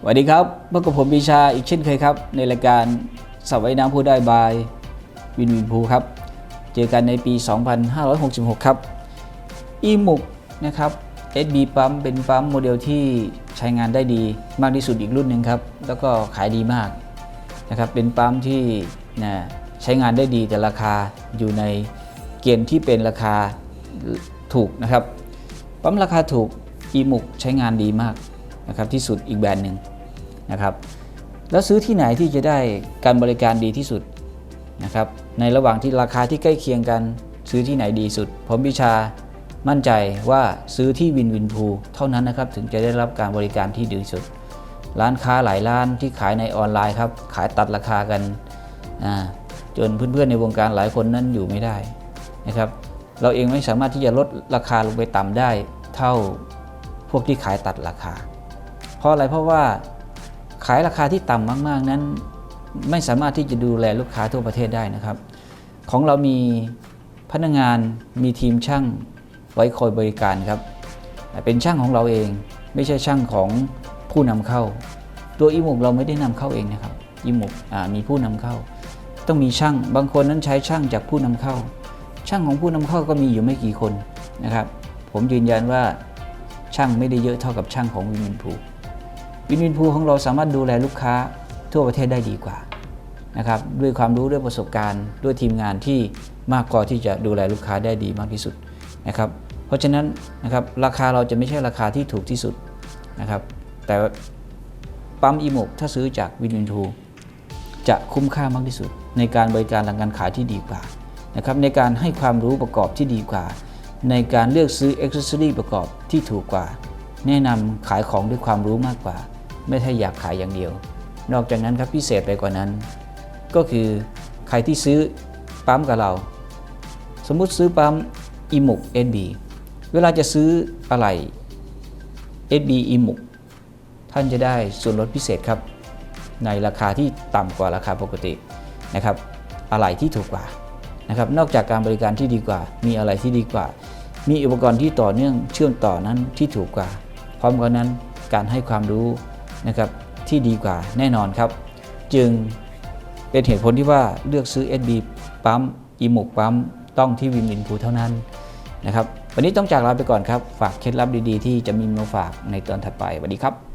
สวัสดีครับพบกับผมปีชาอีกเช่นเคยครับ ในรายการสับไว้น้ำพูดได้บายวินวินภูครับ เจอกันในปี 2566 ครับ อีมุกนะครับ SB ปั๊มเป็นปั๊มโมเดลที่ใช้งานได้ดีมากที่สุดอีกรุ่นหนึ่งครับ แล้วก็ขายดีมากนะครับเป็นปั๊มที่นะใช้งานได้ดีแต่ราคาอยู่ในเกณฑ์ที่เป็นราคาถูกนะครับ ปั๊มราคาถูกอีมุกใช้งานดีมาก นะครับที่สุดอีกแบรนด์หนึ่งนะครับแล้วซื้อที่ไหนที่จะได้การบริการดีที่สุดนะครับในระหว่างที่ราคาที่ใกล้เคียงกันซื้อที่ไหนดีสุด ผมพิชามั่นใจว่าซื้อที่วินวินพูเท่านั้นนะครับถึงจะได้รับการบริการที่ดีสุด ร้านค้าหลายร้านที่ขายในออนไลน์ครับขายตัดราคากันจนเพื่อนๆในวงการหลายคนนั้นอยู่ไม่ได้นะครับเราเองไม่สามารถที่จะลดราคาลงไปต่ำได้ เท่าพวกที่ขายตัดราคา เพราะอะไรเพราะว่าขายราคาที่ต่ำมากๆ นั้น ไม่สามารถที่จะดูแลลูกค้าทั่วประเทศได้นะครับ ของเรามีพนักงานมีทีมช่างไว้คอยบริการครับ เป็นช่างของเราเองไม่ใช่ช่างของผู้นำเข้า ตัวอีมุกเราไม่ได้นำเข้าเองนะครับอีมุกมีผู้นำเข้า ต้องมีช่างบางคนนั้นใช้ช่างจากผู้นำเข้า ช่างของผู้นำเข้าก็มีอยู่ไม่กี่คนนะครับ ผมยืนยันว่าช่างไม่ได้เยอะเท่ากับช่างของวินินพู วินวินพูของเราสามารถดูแลลูกค้าทั่วประเทศได้ดีกว่านะครับด้วยความรู้ด้วยประสบการณ์ด้วยทีมงานที่มากพอที่จะดูแลลูกค้าได้ดีมากที่สุดนะครับเพราะฉะนั้นนะครับราคาเราจะไม่ใช่ราคาที่ถูกที่สุดนะครับแต่ปั๊มอีโมกถ้าซื้อจากวินวินพูจะคุ้มค่ามากที่สุด ในการบริการหลังการขายที่ดีกว่านะครับในการให้ความรู้ประกอบที่ดีกว่า ในการเลือกซื้อ a อ c e s s o r y ประกอบที่ถูกกว่า แนะนำขายของด้วยความรู้มากกว่า ไม่ใช่อยากขายอย่างเดียว นอกจากนั้นครับพิเศษไปกว่านั้น ก็คือใครที่ซื้อปั๊มกับเรา สมมุติซื้อปั๊ม e m u k NB เวลาจะซื้ออะไร SB e m u k ท่านจะได้ส่วนลดพิเศษครับ ในราคาที่ต่ำกว่าราคาปกตินะครับ อะไรที่ถูกกว่านะครับ นอกจากการบริการที่ดีกว่า มีอะไรที่ดีกว่า มีอุปกรณ์ที่ต่อเนื่องเชื่อมต่อนั้นที่ถูกกว่า พร้อมกันนั้นการให้ความรู้ นะครับที่ดีกว่าแน่นอนครับ จึงเป็นเหตุผลที่ว่าเลือกซื้อ SB ปั๊มอีหมกปั๊มต้องที่วินวินพูเท่านั้นนะครับวันนี้ต้องจากลาไปก่อนครับ ฝากเคล็ดลับดีๆ ที่จะมีมาฝากในตอนถัดไปสวัสดีครับ